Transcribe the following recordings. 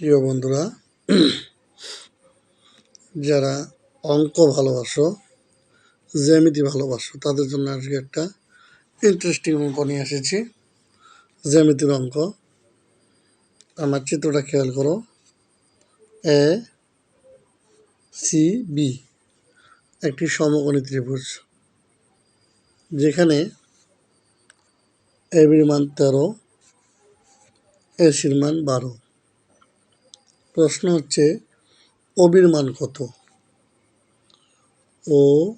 প্রিয় বন্ধুরা, যারা অঙ্ক ভালোবাসো, জ্যামিতি ভালোবাসো, তাদের জন্য আজকে একটা ইন্টারেস্টিং অঙ্ক নিয়ে এসেছি। জ্যামিতির অঙ্ক। আমার চিত্রটা খেয়াল করো। এ সি বি একটি সমকোণী ত্রিভুজ, যেখানে এবির মান তেরো এসির মান বারো। প্রশ্ন হচ্ছে, অবির মান কত? ও,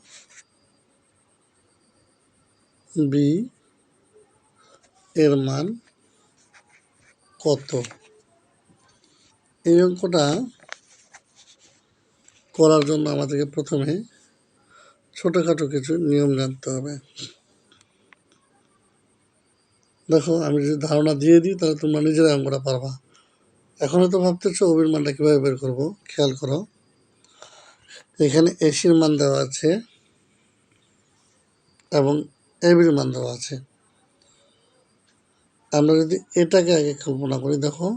বি, এর মান কত? এই অঙ্কটা করার জন্য আমাদেরকে প্রথমে ছোটোখাটো কিছু নিয়ম জানতে হবে। দেখো, আমি যদি ধারণা দিয়ে দিই, তাহলে তোমরা নিজেরাই অঙ্কটা পারবা। এখন তো ভাবতেছো অবির মানটা কীভাবে বের করব? খেয়াল করো। এখানে এসির মান দেওয়া আছে এবং এবির মান দেওয়া আছে। আমরা যদি এটাকে আগে কল্পনা করি, দেখো,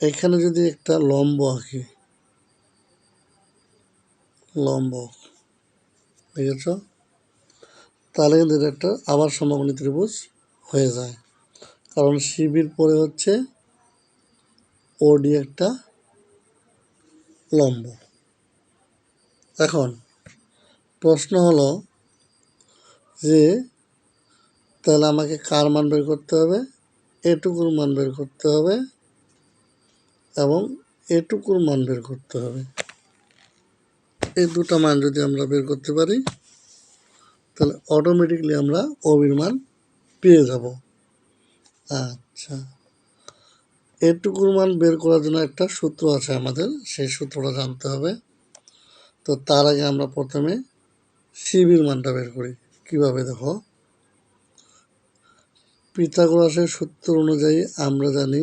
এখানে যদি একটা লম্ব আঁকি, লম্ব, দেখেছ? তাহলে কিন্তু এটা একটা আবার সমকোণী ত্রিভুজ হয়ে যায়। কারণ শিবির পরে হচ্ছে ওডি একটা লম্ব। এখন প্রশ্ন হলো যে, তাহলে আমাকে কার মান বের করতে হবে? এটুকুর মান বের করতে হবে এবং এটুকুর মান বের করতে হবে। এই দুটো মান যদি আমরা বের করতে পারি, তাহলে অটোমেটিকলি আমরা অবির মান পেয়ে যাব। আচ্ছা। এটুকুর মান বের করার জন্য একটা সূত্র আছে আমাদের, সেই সূত্রটা জানতে হবে। তো তার আগে আমরা প্রথমে সিবির মানটা বের করি। কীভাবে দেখো? পিথাগোরাসের সূত্র অনুযায়ী আমরা জানি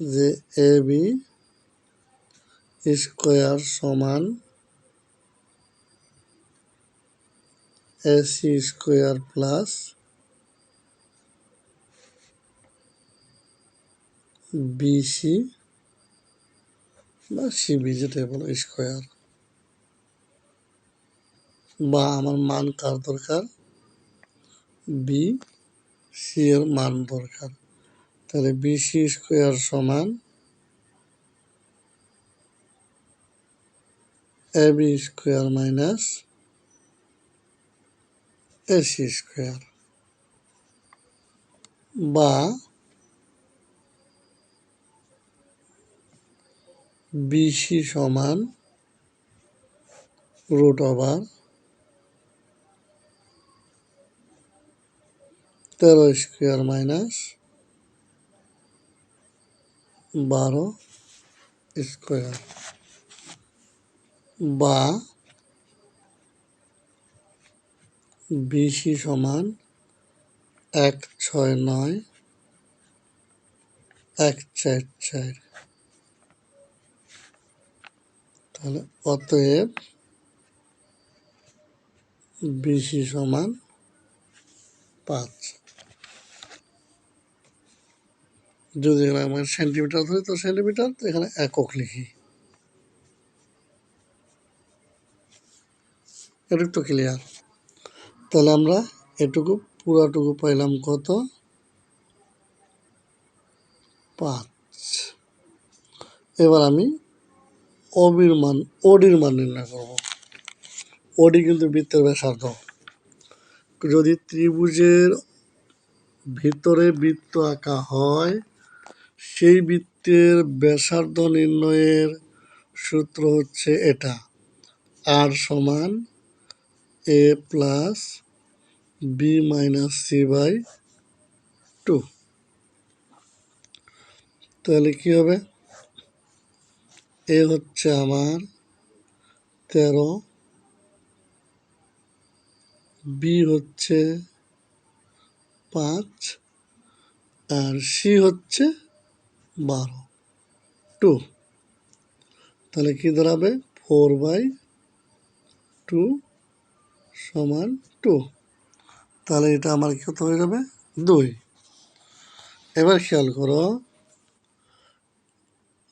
যে এ বি স্কোয়ার সমান এসি স্কোয়ার প্লাস বিসি বা সিবি যেটাই বলো স্কোয়ার বা আমার মান কার দরকার? বি সি এর মান দরকার। তাহলে বিসি স্কোয়ার সমান A B square minus AC square বা বিসি সমান রুট ওভার তেরো স্কোয়ার মাইনাস বারো স্কোয়ার বা বিসি সমান এক ছয় নয় এক চার চার। তাহলে অতএব বিসি সমান পাঁচ। যদি আমার সেন্টিমিটার ধরি তো সেন্টিমিটার এখানে একক লিখি। এটুকু তো ক্লিয়ার তাহলে আমরা এটুকু, পুরাটুকু পাইলাম কত? পাঁচ। এবার আমি অবির মান, ওডির মান নির্ণয় করব। ওডি কিন্তু বৃত্তের ব্যাসার্ধ। যদি ত্রিভুজের ভিতরে বৃত্ত আঁকা হয়, সেই বৃত্তের ব্যাসার্ধ নির্ণয়ের সূত্র হচ্ছে এটা। আর সমান A plus B minus C by two. তাহলে কী হবে? এ হচ্ছে আমার তেরো। বি হচ্ছে পাঁচ আর সি হচ্ছে বারো। টু। তাহলে কী দাঁড়াবে? ফোর বাই টু সমান টু। তাহলে এটা আমার কত হয়ে যাবে? দুই। এবার খেয়াল করো।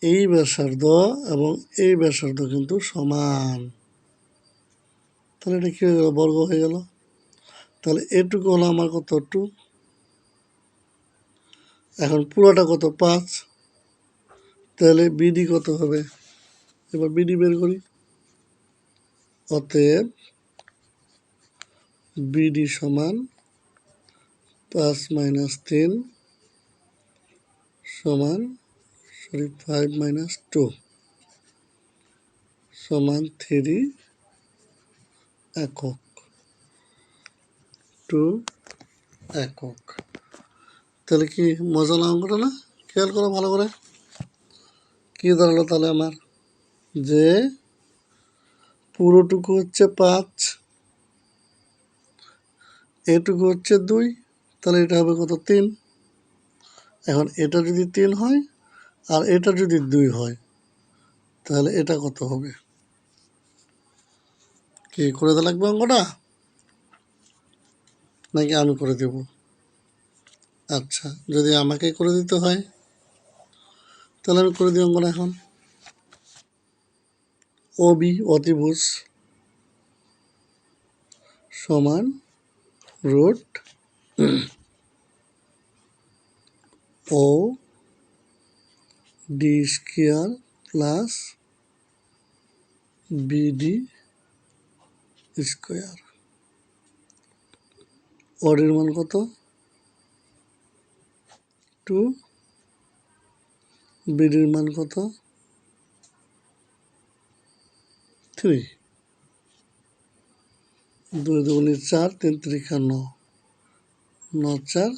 এই ব্যাসার্ধ এবং এই ব্যাসার্ধ কিন্তু সমান। তাহলে এটা কী হয়ে গেল? বর্গ হয়ে গেল। তাহলে এটুকু হলো আমার কত? টু। এখন পুরোটা কত? পাঁচ। তাহলে বিডি কত হবে? এবার বিডি বের করি। অতএব বিডি সমান পাঁচ মাইনাস তিন সমান সরি ফাইভ মাইনাস টু সমান থ্রি একক। টু একক। তাহলে কি মজা না অঙ্কটা না? খেয়াল করো ভালো করে। কি দাঁড়াল তাহলে আমার? যে পুরোটুকু হচ্ছে পাঁচ, এটুকু হচ্ছে দুই, তাহলে এটা হবে কত? তিন। এখন এটা যদি তিন হয় আর এটা যদি দুই হয়, তাহলে এটা কত হবে? কি করে দেওয়া লাগবে অঙ্কটা? নাকি আমি করে দেব? আচ্ছা যদি আমাকে করে দিতে হয়, তাহলে আমি করে দিই অঙ্কটা এখন। অবি অতিভুজ সমান root O D square plus BD square. অডির মান কত? টু। বিডির মান কত? থ্রি। দুই দুগুণি চার, তিন তিরিখা ন। ন চার,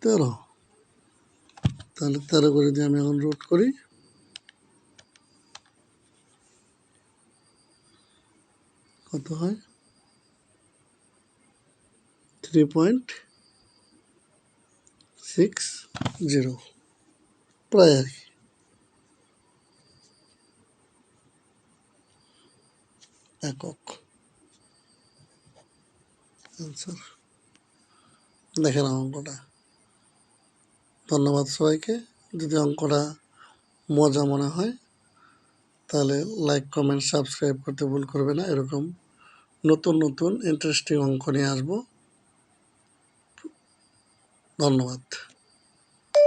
তেরো। তাহলে তেরো করে দিয়ে আমি এখন রুট করি। কত হয়? থ্রি পয়েন্ট সিক্স জিরো প্রায় আর কি। একক। অ্যান্সার দেখে নাও অঙ্কটা। ধন্যবাদ সবাইকে। যদি অঙ্কটা মজা মনে হয়, তাহলে লাইক কমেন্ট সাবস্ক্রাইব করতে ভুল করবে না। এরকম নতুন নতুন ইন্টারেস্টিং অঙ্ক নিয়ে আসব। ধন্যবাদ।